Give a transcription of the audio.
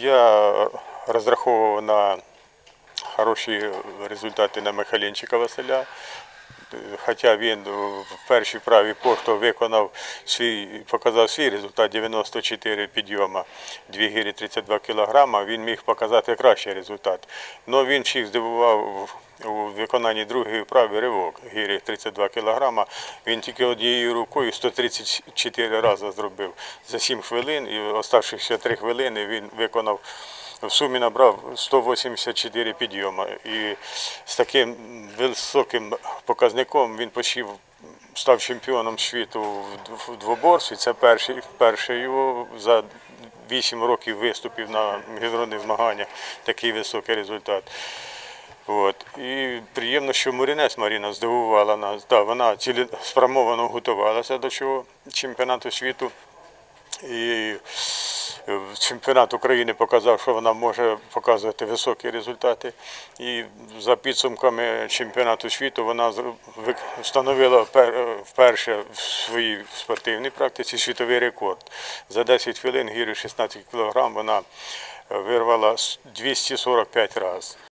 Я розраховував на хороші результати на Михаленчика Василя. Хоча він в першій праві порту виконав свій, показав свій результат 94 підйома, 2 гірі 32 кг, він міг показати кращий результат. Але він всіх здивував у виконанні другої вправи ривок гірі 32 кг. Він тільки однією рукою 134 рази зробив за 7 хвилин і оставшихся 3 хвилини він виконав в сумі набрав 184 підйома. І з таким високим показником він почив став чемпіоном світу в двоборстві. Це перший, перший його за 8 років виступів на міжнародних змаганнях такий високий результат. От. І приємно, що Мурінець Маріна здивувала нас. Да, вона цілеспрямовано готувалася до цього чемпіонату світу. І чемпіонат України показав, що вона може показувати високі результати. І за підсумками чемпіонату світу вона встановила вперше в своїй спортивній практиці світовий рекорд. За 10 хвилин гірю 16 кг вона е, вирвала 245 разів.